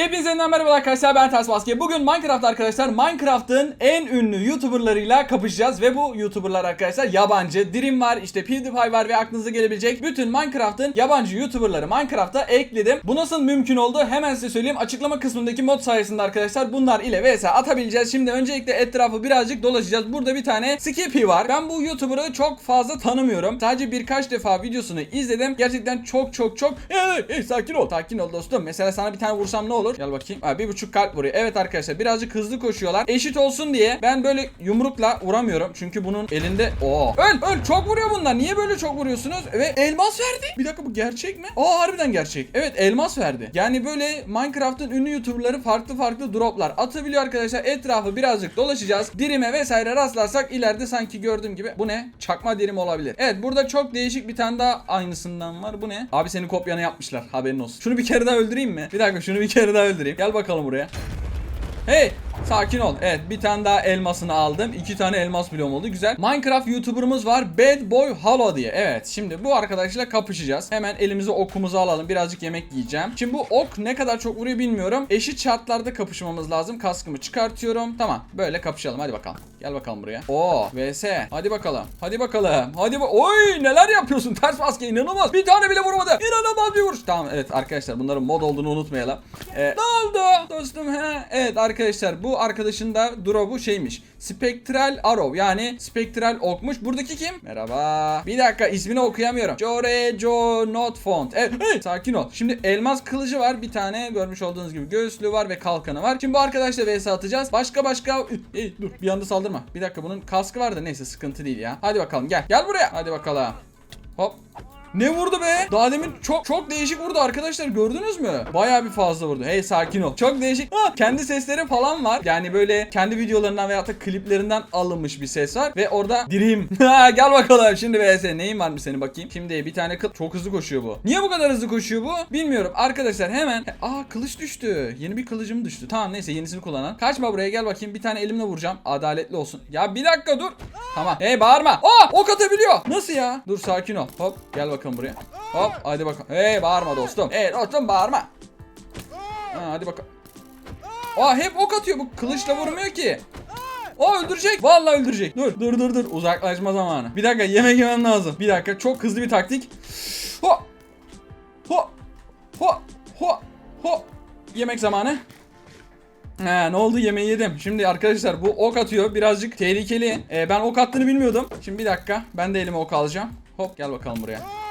Hepinize yeniden merhaba arkadaşlar ben Ters Maske. Bugün Minecraft arkadaşlar Minecraft'ın en ünlü YouTuber'larıyla kapışacağız ve bu YouTuber'lar arkadaşlar yabancı. Dream var, işte PewDiePie var ve aklınıza gelebilecek bütün Minecraft'ın yabancı YouTuber'ları Minecraft'a ekledim. Bu nasıl mümkün oldu? Hemen size söyleyeyim. Açıklama kısmındaki mod sayesinde arkadaşlar bunlar ile vs atabileceğiz. Şimdi öncelikle etrafı birazcık dolaşacağız. Burada bir tane Skippy var. Ben bu YouTuber'ı çok fazla tanımıyorum. Sadece birkaç defa videosunu izledim. Gerçekten çok çok çok hey, hey, sakin ol. Sakin ol dostum. Mesela sana bir tane vursam ne olur? Gel bakayım. Ha, bir buçuk kalp vuruyor. Evet arkadaşlar birazcık hızlı koşuyorlar. Eşit olsun diye ben böyle yumrukla vuramıyorum. Çünkü bunun elinde... Oo. Öl öl çok vuruyor bunlar. Niye böyle çok vuruyorsunuz? Ve elmas verdi. Bir dakika bu gerçek mi? Aa harbiden gerçek. Evet elmas verdi. Yani böyle Minecraft'ın ünlü YouTuber'ları farklı farklı droplar atabiliyor arkadaşlar. Etrafı birazcık dolaşacağız. Dirime vesaire rastlarsak ileride sanki gördüğüm gibi. Bu ne? Çakma dirim olabilir. Evet burada çok değişik bir tane daha aynısından var. Bu ne? Abi senin kopyanı yapmışlar. Haberin olsun. Şunu bir kere daha öldüreyim mi? Bir dakika şunu bir kere daha öldüreyim. Gel bakalım buraya. Hey sakin ol. Evet bir tane daha elmasını aldım. İki tane elmas bloğum oldu. Güzel. Minecraft YouTuber'ımız var. Bad Boy Hollow diye. Evet şimdi bu arkadaşla kapışacağız. Hemen elimize okumuzu alalım. Birazcık yemek yiyeceğim. Şimdi bu ok ne kadar çok vuruyor bilmiyorum. Eşit şartlarda kapışmamız lazım. Kaskımı çıkartıyorum. Tamam böyle kapışalım. Hadi bakalım. Gel bakalım buraya. Oo vs. Hadi bakalım. Hadi bakalım. Hadi bak. Oy neler yapıyorsun? Ters maske inanılmaz. Bir tane bile vurmadı. İnanılmaz bir vuruş. Tamam evet arkadaşlar bunların mod olduğunu unutmayalım. Ee, ne oldu dostum he? Evet arkadaşlar bu arkadaşın da drop'u şeymiş. Spectral Arrow yani spektral okmuş. Buradaki kim? Merhaba. Bir dakika ismini okuyamıyorum. Jore Jo Not Font. Evet hey, sakin ol. Şimdi elmas kılıcı var bir tane görmüş olduğunuz gibi göğüslüğü var ve kalkanı var. Şimdi bu arkadaşla vs atacağız. Başka başka Hey, dur bir anda saldırma. Bir dakika bunun kaskı var da neyse sıkıntı değil ya. Hadi bakalım gel. Gel buraya. Hadi bakalım. Hop. Ne vurdu be? Daha demin çok çok değişik vurdu arkadaşlar gördünüz mü? Bayağı bir fazla vurdu. Hey sakin ol. Çok değişik. Ha, kendi sesleri falan var. Yani böyle kendi videolarından veyahut da kliplerinden alınmış bir ses var. Ve orada dirim. Gel bakalım şimdi vs. Neyin varmış senin bakayım. Şimdi bir tane kıl. Çok hızlı koşuyor bu. Niye bu kadar hızlı koşuyor bu? Bilmiyorum. Arkadaşlar hemen. Aa kılıç düştü. Yeni bir kılıcım düştü. Tamam neyse yenisini kullanan. Kaçma buraya gel bakayım. Bir tane elimle vuracağım. Adaletli olsun. Ya bir dakika dur. Tamam. Hey bağırma. Aa ok atabiliyor. Nasıl ya? Dur sakin ol. Hop gel bakalım buraya. Hop hadi bakalım. Hey bağırma dostum. Hey dostum bağırma. Ha, hadi bakalım. Aa hep ok atıyor bu kılıçla vurmuyor ki. O öldürecek. Vallahi öldürecek. Dur dur dur dur. Uzaklaşma zamanı. Bir dakika yemek yemem lazım. Bir dakika çok hızlı bir taktik. Ho. Ho. Ho. Ho. Ho. Yemek zamanı. He ne oldu yemeği yedim. Şimdi arkadaşlar bu ok atıyor birazcık tehlikeli. Ee, ben ok attığını bilmiyordum. Şimdi bir dakika ben de elime ok alacağım. Hop gel bakalım buraya.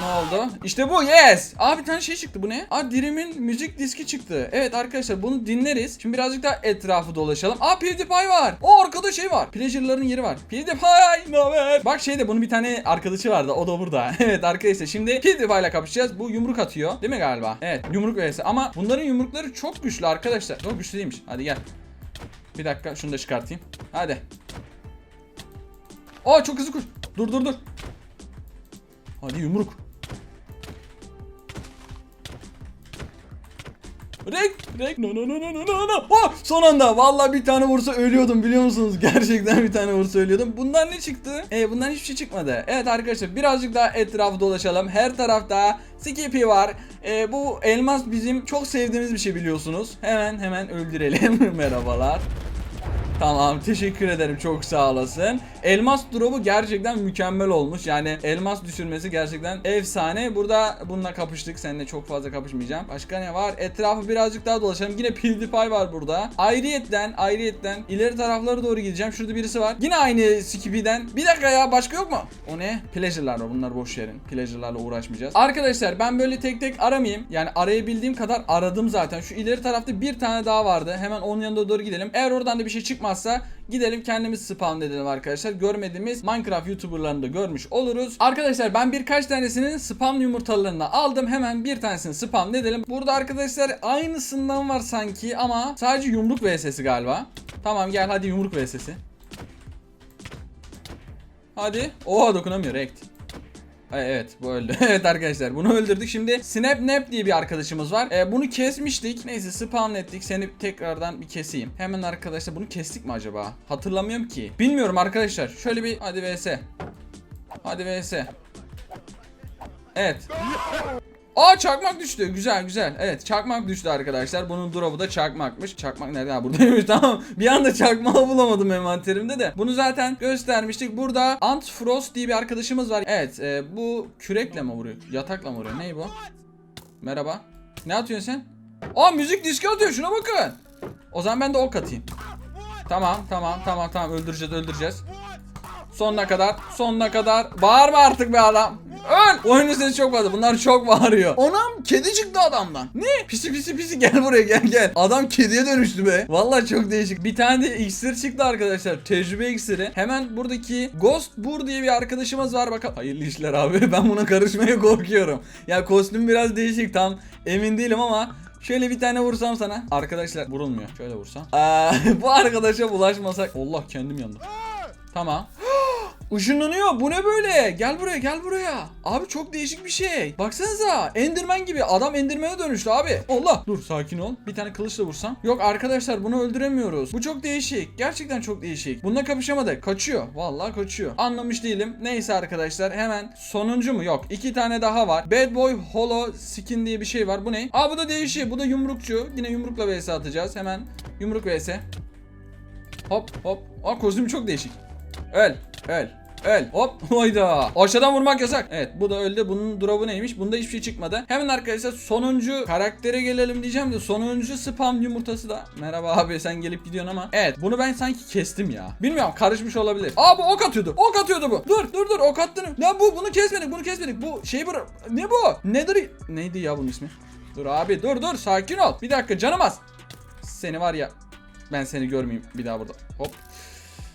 Ne oldu? İşte bu yes. Aa bir tane şey çıktı bu ne? Aa Dirim'in müzik diski çıktı. Evet arkadaşlar bunu dinleriz. Şimdi birazcık daha etrafı dolaşalım. Aa PewDiePie var. O arkada şey var. Pleasure'ların yeri var. PewDiePie ne haber? Bak şeyde bunun bir tane arkadaşı vardı. O da burada. evet arkadaşlar şimdi PewDiePie ile kapışacağız. Bu yumruk atıyor. Değil mi galiba? Evet yumruk vs. Ama bunların yumrukları çok güçlü arkadaşlar. Çok güçlü değilmiş. Hadi gel. Bir dakika şunu da çıkartayım. Hadi. Aa çok hızlı koş. Dur dur dur. Hadi yumruk. Rek, rek, no no no no no no. Oh, son anda vallahi bir tane vursa ölüyordum biliyor musunuz? Gerçekten bir tane vursa ölüyordum. Bundan ne çıktı? E bundan hiçbir şey çıkmadı. Evet arkadaşlar birazcık daha etrafı dolaşalım. Her tarafta Skippy var. E, bu elmas bizim çok sevdiğimiz bir şey biliyorsunuz. Hemen hemen öldürelim. Merhabalar. Tamam teşekkür ederim çok sağ olasın. Elmas drop'u gerçekten mükemmel olmuş. Yani elmas düşürmesi gerçekten efsane. Burada bununla kapıştık. Seninle çok fazla kapışmayacağım. Başka ne var? Etrafı birazcık daha dolaşalım. Yine PewDiePie var burada. Ayrıyetten ayrıyetten ileri taraflara doğru gideceğim. Şurada birisi var. Yine aynı Skippy'den. Bir dakika ya başka yok mu? O ne? Pleasure'lar var. Bunlar boş yerin. Pleasure'larla uğraşmayacağız. Arkadaşlar ben böyle tek tek aramayayım. Yani arayabildiğim kadar aradım zaten. Şu ileri tarafta bir tane daha vardı. Hemen onun yanına doğru gidelim. Eğer oradan da bir şey çıkmazsa gidelim kendimiz spawn edelim arkadaşlar. Görmediğimiz Minecraft YouTuber'larını da görmüş oluruz. Arkadaşlar ben birkaç tanesinin spam yumurtalarını aldım. Hemen bir tanesini spawn edelim. Burada arkadaşlar aynısından var sanki ama sadece yumruk vs'si galiba. Tamam gel hadi yumruk vs'si. Hadi. Oha dokunamıyor rekt. Evet bu öldü. evet arkadaşlar bunu öldürdük. Şimdi Snap Nap diye bir arkadaşımız var. Ee, bunu kesmiştik. Neyse spawn ettik. Seni tekrardan bir keseyim. Hemen arkadaşlar bunu kestik mi acaba? Hatırlamıyorum ki. Bilmiyorum arkadaşlar. Şöyle bir hadi vs. Hadi vs. Evet. Aa çakmak düştü. Güzel güzel. Evet çakmak düştü arkadaşlar. Bunun drop'u da çakmakmış. Çakmak nerede? Ha buradaymış tamam. Bir anda çakmağı bulamadım envanterimde de. Bunu zaten göstermiştik. Burada Ant Frost diye bir arkadaşımız var. Evet e, bu kürekle mi vuruyor? Yatakla mı vuruyor? Ney bu? Merhaba. Ne atıyorsun sen? Aa müzik diski atıyor şuna bakın. O zaman ben de ok atayım. Tamam tamam tamam tamam öldüreceğiz öldüreceğiz. Sonuna kadar sonuna kadar. Bağırma artık be adam. Öl. Oyunun sesi çok fazla. Bunlar çok bağırıyor. Anam kedi çıktı adamdan. Ne? Pisi pisi pisi gel buraya gel gel. Adam kediye dönüştü be. Vallahi çok değişik. Bir tane de iksir çıktı arkadaşlar. Tecrübe iksiri. Hemen buradaki Ghost Bur diye bir arkadaşımız var bakalım. Hayırlı işler abi. Ben buna karışmaya korkuyorum. Ya kostüm biraz değişik tam emin değilim ama Şöyle bir tane vursam sana. Arkadaşlar vurulmuyor. Şöyle vursam. Aa, bu arkadaşa bulaşmasak. Allah kendim yandım. Tamam. Işınlanıyor. Bu ne böyle? Gel buraya, gel buraya. Abi çok değişik bir şey. Baksanıza. Enderman gibi. Adam Enderman'e dönüştü abi. Allah. Dur sakin ol. Bir tane kılıçla vursam. Yok arkadaşlar bunu öldüremiyoruz. Bu çok değişik. Gerçekten çok değişik. Bununla kapışamadık. Kaçıyor. Vallahi kaçıyor. Anlamış değilim. Neyse arkadaşlar hemen sonuncu mu? Yok. iki tane daha var. Bad Boy Holo Skin diye bir şey var. Bu ne? Aa bu da değişik. Bu da yumrukçu. Yine yumrukla vs atacağız. Hemen yumruk vs. Hop hop. Aa kostüm çok değişik. Öl. Öl. Öl. Hop. Hayda. Aşağıdan vurmak yasak. Evet bu da öldü. Bunun drop'u neymiş? Bunda hiçbir şey çıkmadı. Hemen arkadaşlar sonuncu karaktere gelelim diyeceğim de sonuncu spam yumurtası da. Merhaba abi sen gelip gidiyorsun ama. Evet bunu ben sanki kestim ya. Bilmiyorum karışmış olabilir. Aa bu ok atıyordu. Ok atıyordu bu. Dur dur dur ok attığını. Ya bu bunu kesmedik bunu kesmedik. Bu şey bu. Ne bu? Nedir? Neydi ya bunun ismi? Dur abi dur dur sakin ol. Bir dakika canım az. Seni var ya. Ben seni görmeyeyim bir daha burada. Hop.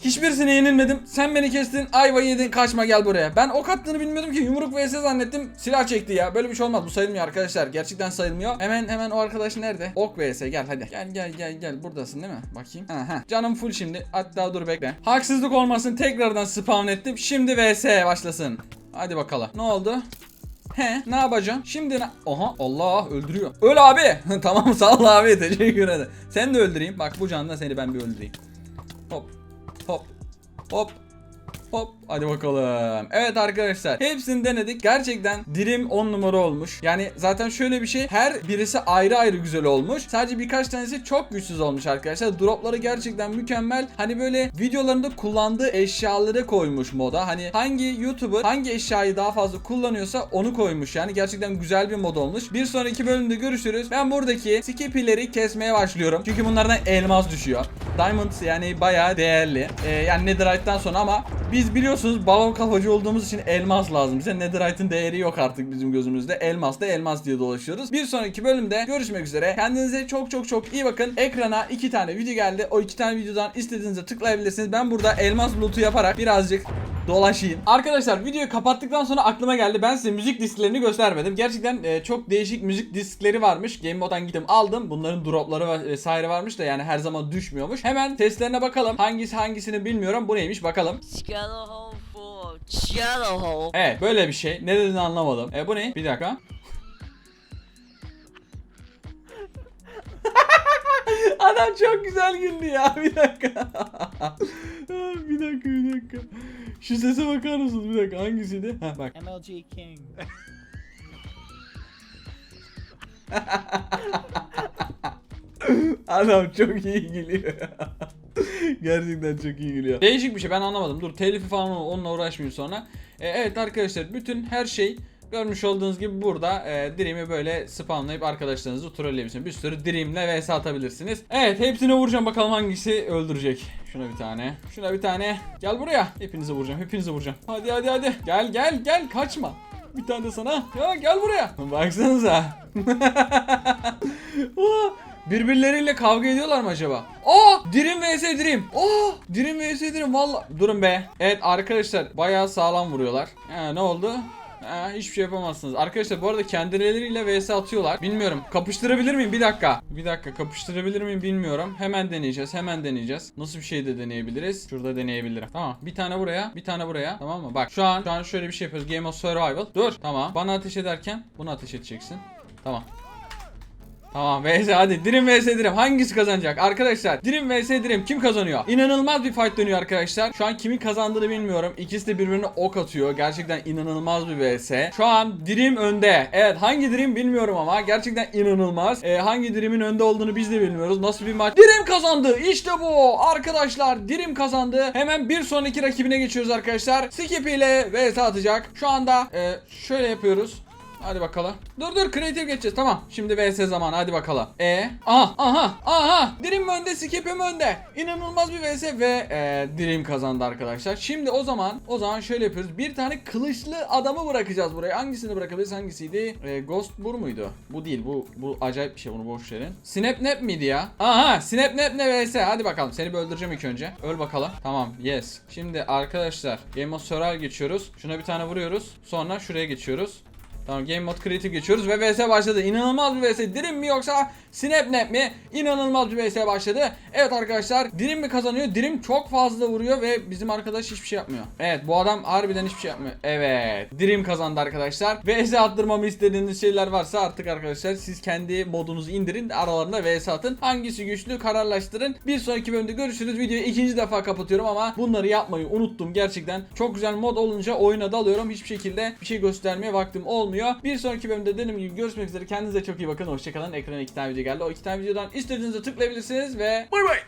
Hiçbirisine yenilmedim. Sen beni kestin. Ayva yedin. Kaçma gel buraya. Ben ok attığını bilmiyordum ki. Yumruk vs zannettim. Silah çekti ya. Böyle bir şey olmaz. Bu sayılmıyor arkadaşlar. Gerçekten sayılmıyor. Hemen hemen o arkadaş nerede? Ok vs gel hadi. Gel gel gel gel. Buradasın değil mi? Bakayım. Aha. Canım full şimdi. Hatta dur bekle. Haksızlık olmasın. Tekrardan spawn ettim. Şimdi vs başlasın. Hadi bakalım. Ne oldu? He ne yapacağım? Şimdi ne? Oha Allah öldürüyor. Öl abi. tamam sağ ol abi teşekkür ederim. Sen de öldüreyim. Bak bu canla seni ben bir öldüreyim. Hop hop. Hop hadi bakalım. Evet arkadaşlar hepsini denedik. Gerçekten dirim 10 numara olmuş. Yani zaten şöyle bir şey her birisi ayrı ayrı güzel olmuş. Sadece birkaç tanesi çok güçsüz olmuş arkadaşlar. Dropları gerçekten mükemmel. Hani böyle videolarında kullandığı eşyaları koymuş moda. Hani hangi YouTuber hangi eşyayı daha fazla kullanıyorsa onu koymuş. Yani gerçekten güzel bir mod olmuş. Bir sonraki bölümde görüşürüz. Ben buradaki skipileri kesmeye başlıyorum. Çünkü bunlardan elmas düşüyor. Diamond yani bayağı değerli. Ee, yani Netherite'dan sonra ama biz biliyorsunuz balon kafacı olduğumuz için elmas lazım. Bize Netherite'ın değeri yok artık bizim gözümüzde. Elmas da elmas diye dolaşıyoruz. Bir sonraki bölümde görüşmek üzere. Kendinize çok çok çok iyi bakın. Ekrana iki tane video geldi. O iki tane videodan istediğinizde tıklayabilirsiniz. Ben burada elmas loot'u yaparak birazcık dolaşayım. Arkadaşlar videoyu kapattıktan sonra aklıma geldi. Ben size müzik disklerini göstermedim. Gerçekten e, çok değişik müzik diskleri varmış. Game Mode'dan gittim aldım. Bunların dropları ve- vesaire varmış da yani her zaman düşmüyormuş. Hemen testlerine bakalım. Hangisi hangisini bilmiyorum. Bu neymiş bakalım. Shallow hole full of shallow hole. Evet böyle bir şey. Ne dediğini anlamadım. E bu ne? Bir dakika. Adam çok güzel güldü ya. Bir dakika. bir dakika bir dakika. Şu sese bakar mısınız? Bir dakika hangisiydi? Ha bak. MLG King. Adam çok iyi gülüyor. Gerçekten çok iyi gülüyor. Değişik bir şey ben anlamadım. Dur telifi falan onunla uğraşmayayım sonra. E, evet arkadaşlar bütün her şey görmüş olduğunuz gibi burada e, Dream'i böyle spamlayıp arkadaşlarınızı trolleyebilirsiniz. Bir sürü Dream'le vs atabilirsiniz. Evet hepsine vuracağım bakalım hangisi öldürecek. Şuna bir tane. Şuna bir tane. Gel buraya. Hepinizi vuracağım. Hepinizi vuracağım. Hadi hadi hadi. Gel gel gel kaçma. Bir tane de sana. Ya gel buraya. Baksanıza. Birbirleriyle kavga ediyorlar mı acaba? Aa! Dirim vs Dirim. Aa! Dirim vs Dirim valla. Durun be. Evet arkadaşlar bayağı sağlam vuruyorlar. Ha, ne oldu? Ha, hiçbir şey yapamazsınız. Arkadaşlar bu arada kendileriyle vs atıyorlar. Bilmiyorum. Kapıştırabilir miyim? Bir dakika. Bir dakika kapıştırabilir miyim bilmiyorum. Hemen deneyeceğiz. Hemen deneyeceğiz. Nasıl bir şey de deneyebiliriz? Şurada deneyebilirim. Tamam. Bir tane buraya. Bir tane buraya. Tamam mı? Bak şu an şu an şöyle bir şey yapıyoruz. Game of Survival. Dur. Tamam. Bana ateş ederken bunu ateş edeceksin. Tamam. Tamam vs hadi. Dream vs Dream. Hangisi kazanacak? Arkadaşlar Dream vs Dream kim kazanıyor? İnanılmaz bir fight dönüyor arkadaşlar. Şu an kimin kazandığını bilmiyorum. İkisi de birbirine ok atıyor. Gerçekten inanılmaz bir vs Şu an Dream önde. Evet hangi Dream bilmiyorum ama gerçekten inanılmaz. Ee, Hangi Dream'in önde olduğunu biz de bilmiyoruz. Nasıl bir maç? Dream kazandı. İşte bu. Arkadaşlar Dream kazandı. Hemen bir sonraki rakibine geçiyoruz arkadaşlar. Skip ile vs atacak. Şu anda e, şöyle yapıyoruz Hadi bakalım. Dur dur kreatif geçeceğiz tamam. Şimdi vs zamanı hadi bakalım. E aha aha aha Dream önde Skip'im önde. İnanılmaz bir vs ve e, Dream kazandı arkadaşlar. Şimdi o zaman o zaman şöyle yapıyoruz. Bir tane kılıçlı adamı bırakacağız buraya. Hangisini bırakabiliriz? Hangisiydi? E, Ghost Bur muydu? Bu değil. Bu bu acayip bir şey. Bunu boş verin. Snapnap miydi ya? Aha Snapnap ne vs. Hadi bakalım. Seni bir öldüreceğim ilk önce. Öl bakalım. Tamam. Yes. Şimdi arkadaşlar Game of Survival geçiyoruz. Şuna bir tane vuruyoruz. Sonra şuraya geçiyoruz. Tamam Game Mode Creative geçiyoruz ve VS başladı. İnanılmaz bir VS. Dream mi yoksa Snapnap mi? İnanılmaz bir VS başladı. Evet arkadaşlar Dream mi kazanıyor? Dream çok fazla vuruyor ve bizim arkadaş hiçbir şey yapmıyor. Evet bu adam harbiden hiçbir şey yapmıyor. Evet Dream kazandı arkadaşlar. VS attırmamı istediğiniz şeyler varsa artık arkadaşlar siz kendi modunuzu indirin. Aralarında VS atın. Hangisi güçlü kararlaştırın. Bir sonraki bölümde görüşürüz. Videoyu ikinci defa kapatıyorum ama bunları yapmayı unuttum gerçekten. Çok güzel mod olunca oyuna dalıyorum. Hiçbir şekilde bir şey göstermeye vaktim olmuyor. Bir sonraki bölümde dediğim gibi görüşmek üzere. Kendinize çok iyi bakın. Hoşçakalın. Ekrana iki tane video geldi. O iki tane videodan istediğinizi tıklayabilirsiniz ve bay bay.